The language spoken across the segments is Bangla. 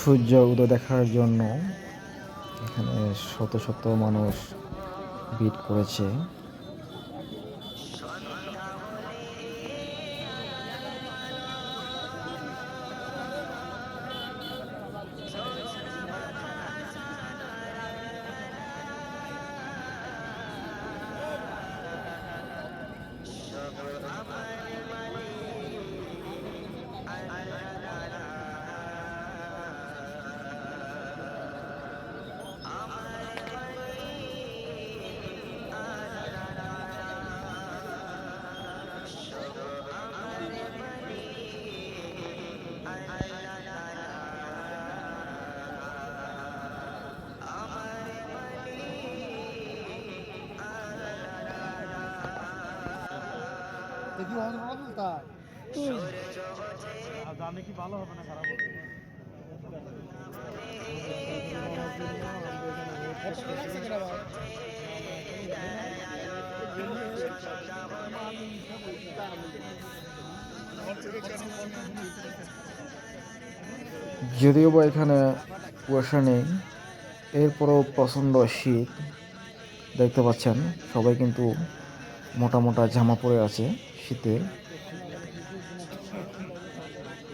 সূর্য উদয় দেখার জন্য এখানে শত শত মানুষ ভিড় করেছে। দেখি তাই। জানে কি ভালো হবে না খারাপ হবে? যদিও বা এখানে কুয়াশা নেই এরপরেও প্রচণ্ড শীত দেখতে পাচ্ছেন সবাই কিন্তু মোটা মোটা জামা পরে আছে শীতে।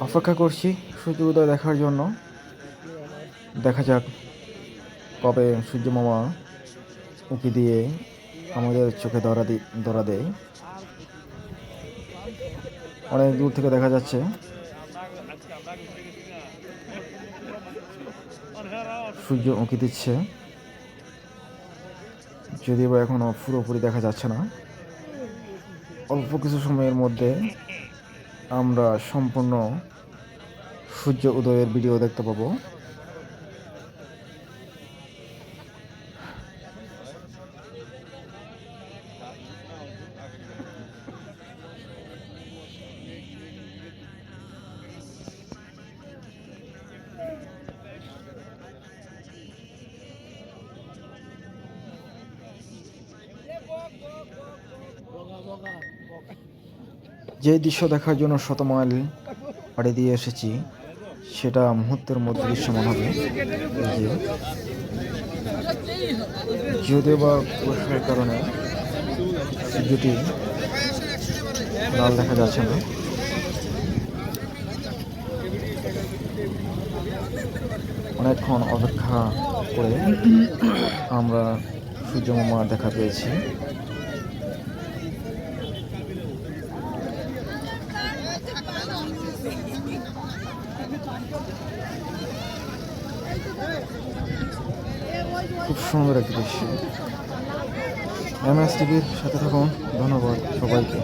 অপেক্ষা করছি সূর্য উদয় দেখার জন্য। দেখা যাক কবে সূর্য মামা উঁকি দিয়ে আমাদের চোখে ধরা ধরা দেয়। অনেক দূর থেকে দেখা যাচ্ছে। সূর্য উঁকি দিচ্ছে। যদিও বা এখনও পুরোপুরি দেখা যাচ্ছে না। অল্প কিছু সময়ের মধ্যে আমরা সম্পূর্ণ সূর্য উদয়ের ভিডিও দেখতে পাবো। যে দৃশ্য দেখার জন্য শত মাইল পাড়ি দিয়ে এসেছি, সেটা মুহূর্তের মধ্যে দৃশ্যমান হবে। যে, যদিও বা কুয়াশার কারণে সূর্যটি লাল দেখা যাচ্ছে না। অনেকক্ষণ অপেক্ষা করে আমরা সূর্য মামা দেখা পেয়েছি। খুব সুন্দর একটি দৃশ্য। এম এস টিভির সাথে থাকুন ধন্যবাদ সবাইকে।